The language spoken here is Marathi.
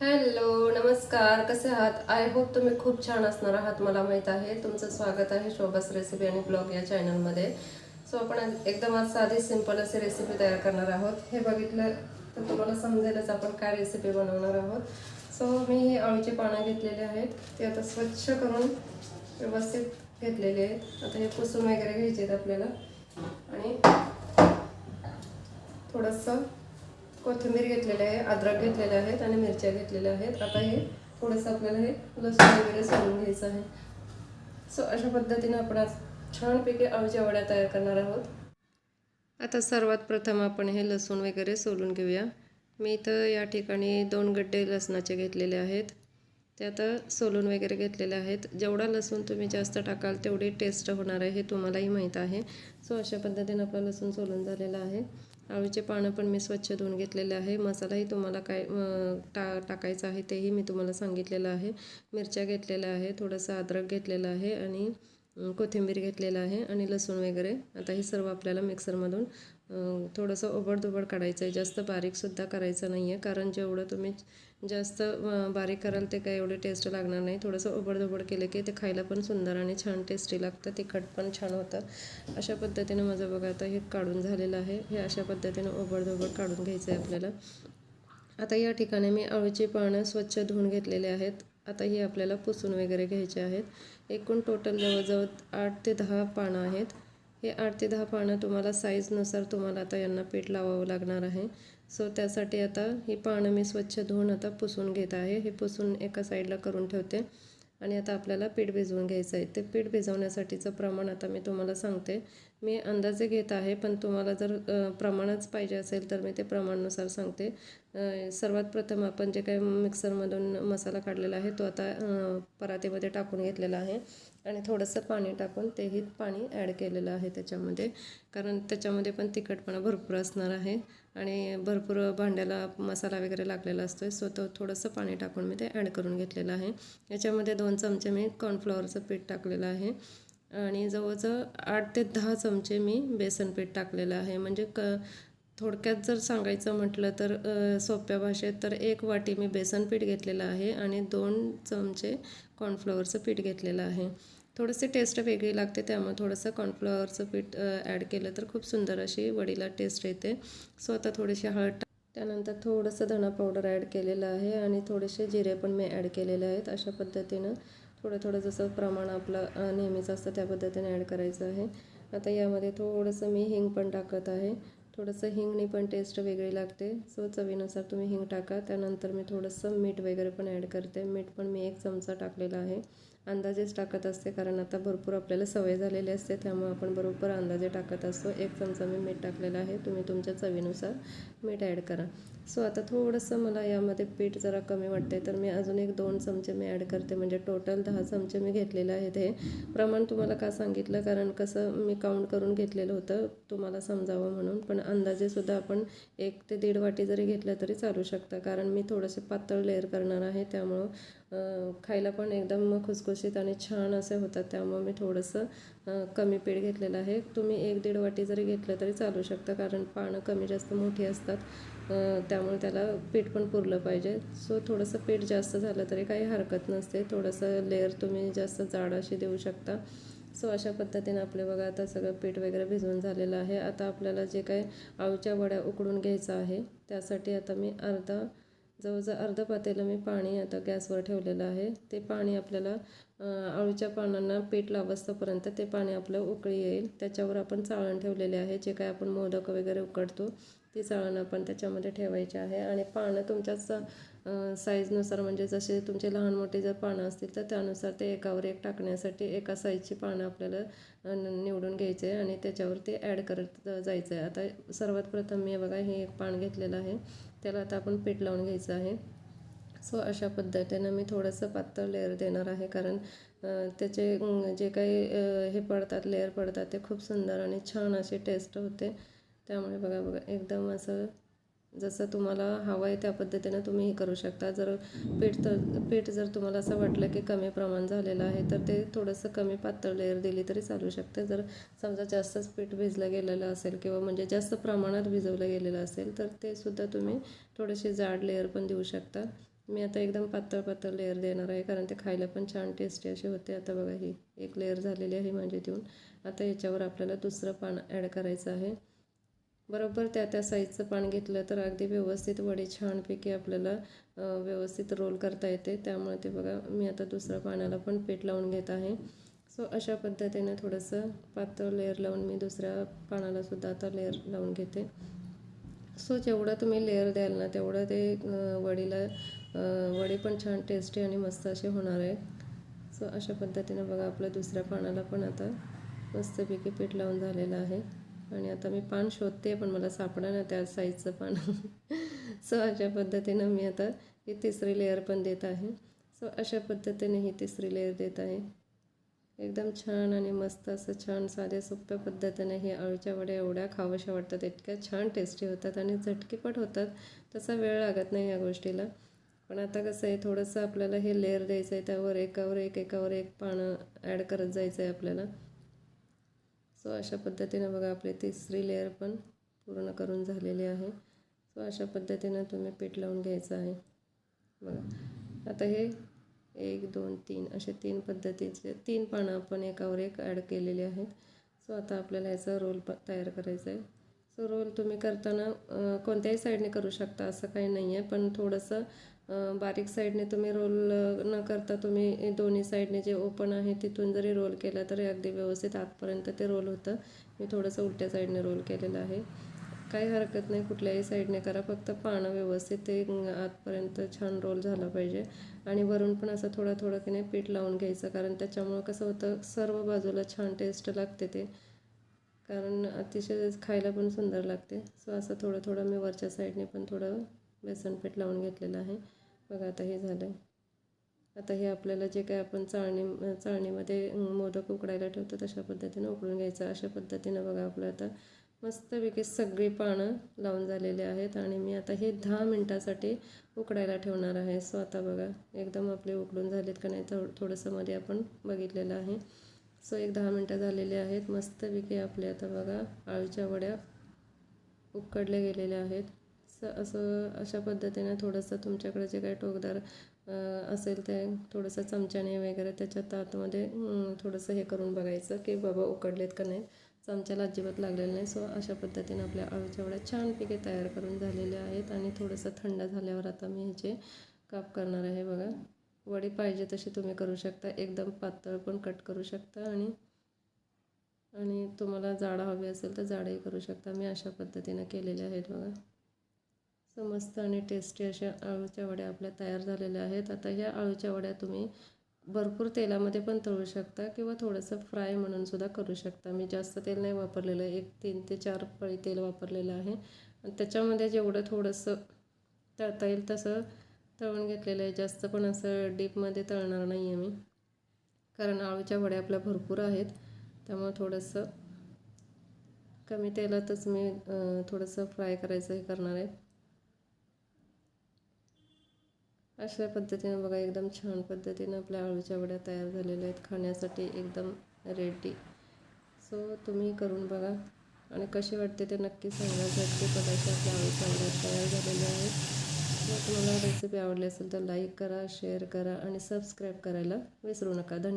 हॅलो नमस्कार. कसे आहात? आय होप तुम्ही खूप छान असणार आहात. मला माहीत आहे तुमचं स्वागत आहे शोभास रेसिपी आणि ब्लॉग या चॅनलमध्ये सो आपण एकदम आज साधी सिंपल अशी रेसिपी तयार करणार आहोत. हे बघितलं तर तुम्हाला समजेलच आपण काय रेसिपी बनवणार आहोत. सो मी ही अळूची पानं घेतलेली आहेत. ते आता स्वच्छ करून व्यवस्थित घेतलेले आहेत. आता हे पुसून वगैरे घ्यायचे आहेत आपल्याला. आणि थोडंसं कोथिंबीर घेतलेली आहे अद्रक घेतलेले आहेत आणि मिरच्या घेतलेल्या आहेत. आता हे थोडंसं आपल्याला हे लसूण वगैरे सोलून घ्यायचं आहे. सो अशा पद्धतीने आपण आज छानपैकी अळूच्या वड्या तयार करणार आहोत. आता सर्वात प्रथम आपण हे लसूण वगैरे सोलून घेऊया. मी इथं या ठिकाणी दोन गड्डे लसणाचे घेतलेले आहेत. ते आता सोलून वगैरे घेतलेले आहेत. जेवढा लसूण तुम्ही जास्त टाकाल तेवढी टेस्ट होणार आहे हे तुम्हालाही माहीत आहे. सो अशा पद्धतीने आपला लसूण सोलून झालेला आहे. आळूचे पानं पण मी स्वच्छ धुवून घेतलेले आहे. मसालाही तुम्हाला काय टा टाकायचा आहे तेही मी तुम्हाला सांगितलेलं आहे. मिरच्या घेतलेल्या आहे थोडंसं अद्रक घेतलेलं आहे आणि कोथिंबीर घेतलेलं आहे आणि लसूण वगैरे. आता हे सर्व आपल्याला मिक्सरमधून थोडंसं ओबडधोबड काढायचं आहे. जास्त बारीकसुद्धा करायचं नाही आहे कारण जेवढं तुम्ही जास्त बारीक कराल ते काय एवढे टेस्ट लागणार नाही. थोडंसं ओबडधोबड केलं की ते खायला पण सुंदर आणि छान टेस्टी लागतं. तिखट पण छान होतं. अशा पद्धतीनं माझं बघा आता हे काढून झालेलं आहे. हे अशा पद्धतीनं ओबडधोबड काढून घ्यायचं आहे आपल्याला. आता या ठिकाणी मी अळूची पानं स्वच्छ धुवून घेतलेले आहेत. आता ही आपल्याला पुसून वगैरे घ्यायचे आहेत. एकूण टोटल जवळजवळ आठ ते दहा पानं आहेत. हे आठ ते दहा पानं तुम्हाला साईजनुसार तुम्हाला आता यांना पीठ लावावं लागणार आहे. सो त्यासाठी आता ही पानं मी स्वच्छ धुवून आता पुसून घेत आहे. हे पुसून एका साईडला करून ठेवते. आणि आता आपल्याला पीठ भिजवून घ्यायचं आहे. ते पीठ भिजवण्यासाठीचं प्रमाण आता मी तुम्हाला सांगते. मी अंदाजे घेत आहे पण तुम्हाला जर प्रमाणच पाहिजे असेल तर मी ते प्रमाणानुसार सांगते. सर्वात प्रथम आपण जे काही मिक्सरमधून मसाला काढलेला आहे तो आता परातीमध्ये टाकून घेतलेला आहे. आणि थोडंसं पाणी टाकून तेही पाणी ॲड केलेलं आहे त्याच्यामध्ये. कारण त्याच्यामध्ये पण तिखटपणा भरपूर असणार आहे. आणि भरपूर भांड्याला मसाला वगैरे लागलेला असतो आहे सो तो थोडंसं पाणी टाकून मी ते ॲड करून घेतलेलं आहे. याच्यामध्ये दोन चमचे मी कॉर्नफ्लॉवरचं पीठ टाकलेलं आहे. आणि जवळजवळ आठ ते दहा चमचे मी बेसन पीठ टाकलेलं आहे. म्हणजे क थोडक्यात जर सांगायचं म्हटलं तर सोप्या भाषेत तर एक वाटी मी बेसन पीठ घेतलेलं आहे आणि दोन चमचे कॉर्नफ्लॉवरचं पीठ घेतलेलं आहे. थोडंसे टेस्ट वेगळी लागते त्यामुळे थोडंसं कॉर्नफ्लॉवरचं पीठ ॲड केलं तर खूप सुंदर अशी वडीला टेस्ट येते. सो आता थोडीशी हळद त्यानंतर थोडंसं धणा पावडर ॲड केलेलं आहे आणि थोडेसे जिरे पण मी ॲड केलेले आहेत. अशा पद्धतीनं थोडं थोडं जसं प्रमाण आपलं नेहमीचं असतं त्या पद्धतीने ॲड करायचं आहे. आता यामध्ये थोडंसं मी हिंग पण टाकत आहे. थोडंसं हिंगने पण टेस्ट वेगळी लागते. सो चवीनुसार तुम्ही हिंग टाका. त्यानंतर मी थोडंसं मीठ वगैरे पण ॲड करते. मीठ पण मी एक चमचा टाकलेला आहे. अंदाजेच टाकत असते. कारण आता भरपूर आपल्याला सवय झालेली असते. त्यामुळे आपण बरोबर अंदाजे टाकत असतो. एक चमचा मी मीठ टाकलेला आहे. तुम्ही तुमच्या चवीनुसार मीठ ॲड करा. सो आता थोडंसं मला यामध्ये पीठ जरा कमी वाटते तर मी अजून एक दोन चमचे मी ॲड करते. म्हणजे टोटल दहा चमचे मी घेतलेले आहेत हे. प्रमाण तुम्हाला का सांगितलं? कारण कसं मी काउंट करून घेतलेलं होतं. तुम्हाला समजावं म्हणून. पण अंदाजेसुद्धा आपण एक ते दीड वाटी जरी घेतलं तरी चालू शकतं. कारण मी थोडंसे पातळ लेअर करणार आहे. त्यामुळं खायला पण एकदम खुसखुशीत आणि छान असे होतात. त्यामुळं मी थोडंसं कमी पीठ घेतलेलं आहे. तुम्ही एक दीड वाटी जरी घेतलं तरी चालू शकतं कारण पानं कमी जास्त मोठी असतात. त्यामुळे त्याला पीठ पण पुरलं पाहिजे. सो थोडंसं पीठ जास्त झालं तरी काही हरकत नसते. थोडंसं लेअर तुम्ही जास्त जाड अशी देऊ शकता. सो अशा पद्धतीने आपले बघा आता सगळं पीठ वगैरे भिजवून झालेलं आहे. आता आपल्याला जे काही आळूच्या वड्या उकडून घ्यायचं आहे त्यासाठी आता मी अर्धा जवळजवळ अर्ध पातेलं मी पाणी आता गॅसवर ठेवलेलं आहे. ते पाणी आपल्याला आळूच्या पानांना पीठ लावस्तोपर्यंत ते पाणी आपलं उकळी येईल. त्याच्यावर आपण चाळण ठेवलेले आहे जे काय आपण मोदक वगैरे उकडतो. ती चाळणं पण त्याच्यामध्ये ठेवायची आहे आणि पानं तुमच्याच साईजनुसार म्हणजे जसे तुमचे लहान मोठे जर पानं असतील तर त्यानुसार ते एकावर एक टाकण्यासाठी एका साईजची पानं आपल्याला निवडून घ्यायचे आहे आणि त्याच्यावर ते ॲड करत जायचं आहे. आता सर्वात प्रथम मी बघा हे एक पान घेतलेलं आहे. त्याला आता आपण पीठ लावून घ्यायचं आहे. सो अशा पद्धतीनं मी थोडंसं पातळ लेअर देणार आहे कारण त्याचे जे काही हे पडतात लेअर पडतात ते खूप सुंदर आणि छान अशी टेस्ट होते. त्यामुळे बघा बघा एकदम असं जसं तुम्हाला हवं आहे त्या पद्धतीनं तुम्ही हे करू शकता. जर पीठ तर पीठ जर तुम्हाला असं वाटलं की कमी प्रमाण झालेलं आहे तर ते थोडंसं कमी पातळ लेअर दिली तरी चालू शकते. जर समजा जास्तच पीठ भिजलं गेलेलं असेल किंवा म्हणजे जास्त प्रमाणात भिजवलं गेलेलं असेल तर ते सुद्धा तुम्ही थोडेसे जाड लेअर पण देऊ शकता. मी आता एकदम पातळ पातळ लेअर देणार आहे कारण ते खायला पण छान टेस्टी असे होते. आता बघा ही एक लेअर झालेली आहे माझी देऊन. आता याच्यावर आपल्याला दुसरं पान ॲड करायचं आहे. बरोबर त्या त्या साईजचं पान घेतलं तर अगदी व्यवस्थित वडी छानपैकी आपल्याला व्यवस्थित रोल करता येते. त्यामुळे ते बघा मी आता दुसऱ्या पानाला पण पीठ लावून घेत आहे. सो अशा पद्धतीने थोडंसं पातळ लेअर लावून मी दुसऱ्या पानालासुद्धा आता लेअर लावून घेते. सो जेवढं तुम्ही लेअर द्याल ना तेवढं ते वडीला वडे वडी पण छान टेस्टी आणि मस्त असे होणार आहे. सो अशा पद्धतीने बघा आपल्या दुसऱ्या पानाला पण आता मस्तपैकी पीठ लावून झालेलं आहे. आणि आता मी पान शोधते पण मला सापडा ना त्या साईजचं पान. सो अशा पद्धतीनं मी आता ही तिसरी लेअर पण देत आहे. सो अशा पद्धतीने ही तिसरी लेअर देत आहे. एकदम छान आणि मस्त असं छान साध्या सोप्या पद्धतीने हे अळूच्या वड्या एवढ्या खावशा वाटतात इतक्या छान टेस्टी होतात आणि झटकीपट होतात. तसा वेळ लागत नाही या गोष्टीला. पण आता कसं आहे थोडंसं आपल्याला हे लेअर द्यायचं आहे त्यावर एकावर एक एकावर एक पानं ॲड करत जायचं आहे आपल्याला. सो अशा पद्धतीनं बघा आपली तिसरी लेअर पण पूर्ण करून झालेली आहे. सो अशा पद्धतीनं तुम्ही पीठ लावून घ्यायचं आहे. बघा. आता हे एक दोन तीन असे तीन पद्धतीचे तीन पानं आपण एकावर एक ॲड केलेले आहेत. सो आता आपल्याला याचा रोल प तयार करायचा आहे. सो रोल तुम्ही करताना कोणत्याही साईडने करू शकता असं काही नाही आहे पण थोडंसं बारीक साईडने तुम्ही रोल न करता तुम्ही दोन्ही साईडने जे ओपन आहे तिथून जरी रोल केला तरी अगदी व्यवस्थित आतपर्यंत ते रोल होतं. मी थोडंसं उलट्या साईडने रोल केलेलं आहे. काही हरकत नाही कुठल्याही साईडने करा. फक्त पानं व्यवस्थित ते आतपर्यंत छान रोल झाला पाहिजे. आणि वरून पण असं थोडा थोडं की नाही पीठ लावून घ्यायचं कारण त्याच्यामुळं कसं होतं सर्व बाजूला छान टेस्ट लागते ते. कारण अतिशय खायला पण सुंदर लागते. सो असं थोडं थोडं मी वरच्या साईडने पण थोडं बेसन पीठ लावून घेतलेलं आहे. बघा आता हे झालं आहे आता हे आपल्याला जे काय आपण चाळणी चाळणीमध्ये मोदक उकडायला ठेवतो तशा पद्धतीनं उकळून घ्यायचं. अशा पद्धतीनं बघा आपलं आता मस्तपैकी सगळी पानं लावून झालेले आहेत आणि मी आता हे दहा मिनटासाठी उकडायला ठेवणार आहे. सो आता बघा एकदम आपले उकडून झालेत का नाही थोडं थोडंसं मध्ये आपण बघितलेलं आहे. सो एक दहा मिनटं झालेली आहेत. मस्तपैकी आपले आता बघा आळूच्या वड्या उकडल्या गेलेल्या आहेत. असं अशा पद्धतीने थोडंसं तुमच्याकडे जे काही टोकदार असेल ते थोडंसं चमच्याने वगैरे त्याच्या तातमध्ये थोडंसं हे करून बघायचं की बाबा उकडलेत का नाही चमच्याला अजिबात लागलेलं नाही. सो अशा पद्धतीने आपल्या आळूच्या वड्या छानपैकी तयार करून झालेल्या आहेत आणि थोडंसं थंड झाल्यावर आता मी ह्याचे काप करणार आहे बघा. वडी पाहिजे तशी तुम्ही करू शकता. एकदम पातळ पण कट करू शकता आणि आणि तुम्हाला जाडा हवी असेल तर जाडही करू शकता. मी अशा पद्धतीनं केलेले आहेत बघा. मस्त आणि टेस्टी अशा आळूच्या वड्या आपल्या तयार झालेल्या आहेत. आता ह्या आळूच्या वड्या तुम्ही भरपूर तेलामध्ये पण तळू शकता किंवा थोडंसं फ्राय म्हणून सुद्धा करू शकता. मी जास्त तेल नाही वापरलेलं आहे. एक तीन ते चार पळी तेल वापरलेलं आहे. आणि त्याच्यामध्ये जेवढं थोडंसं तळता येईल तसं तळून घेतलेलं आहे. जास्त पण असं डीपमध्ये तळणार नाही आहे मी. कारण आळूच्या वड्या आपल्या भरपूर आहेत. त्यामुळे थोडंसं कमी तेलातच मी थोडंसं फ्राय करायचं हे करणार आहे. अशा पद्धतीनं बघा एकदम छान पद्धतीनं आपल्या आळूच्या वड्या तयार झालेल्या आहेत. खाण्यासाठी एकदम रेडी सो तुम्ही करून बघा. आणि कसे वाटते ते नक्की सांगा. झटके पदार्थ आपल्या आळूच्या वड्या तयार झालेल्या आहेत. जर तुम्हाला रेसिपी आवडली असेल तर लाईक करा शेअर करा आणि सबस्क्राईब करायला विसरू नका. धन्यवाद.